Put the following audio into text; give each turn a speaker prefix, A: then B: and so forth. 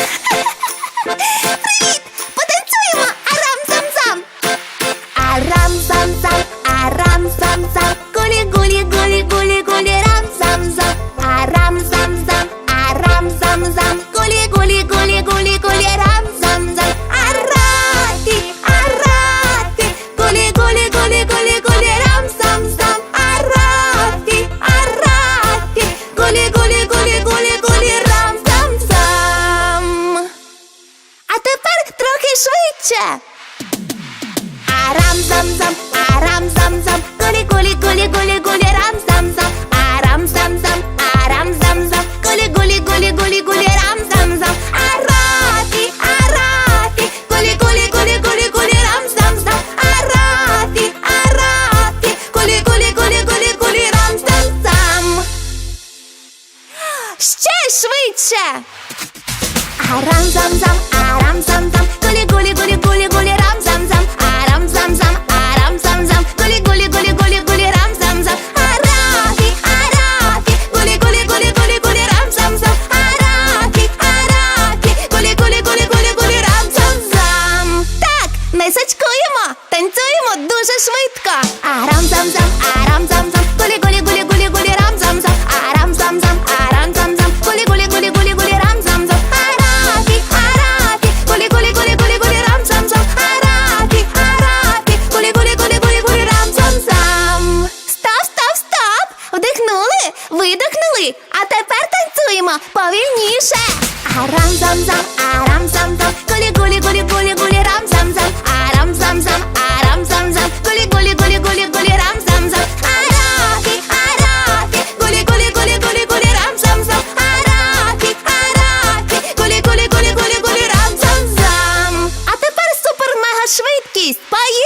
A: Please! Швидше. Арам зам зам, арам зам зам, гулі гулі гулі гулі гулі рам зам зам, арам зам зам, арам зам зам, гулі гулі гулі гулі гулі рам зам зам, араті, араті, гулі гулі гулі гулі гулі рам зам зам, араті, араті, гулі гулі гулі гулі гулі рам зам зам. Ще швидше. Арам зам сачкуємо, танцюємо дуже швидко. Арам зам зам, арам зам зам, гулі гулі гулі гулі гулі рам зам зам, арам зам зам, арам зам зам, гулі гулі гулі гулі гулі рам зам зам, араті, араті, гулі гулі гулі гулі гулі рам зам зам, араті, араті, гулі гулі гулі гулі гулі рам зам зам. Стоп, стоп, стоп! Вдихнули, видихнули, а тепер танцюємо повільніше. Арам зам зам, арам гулі гулі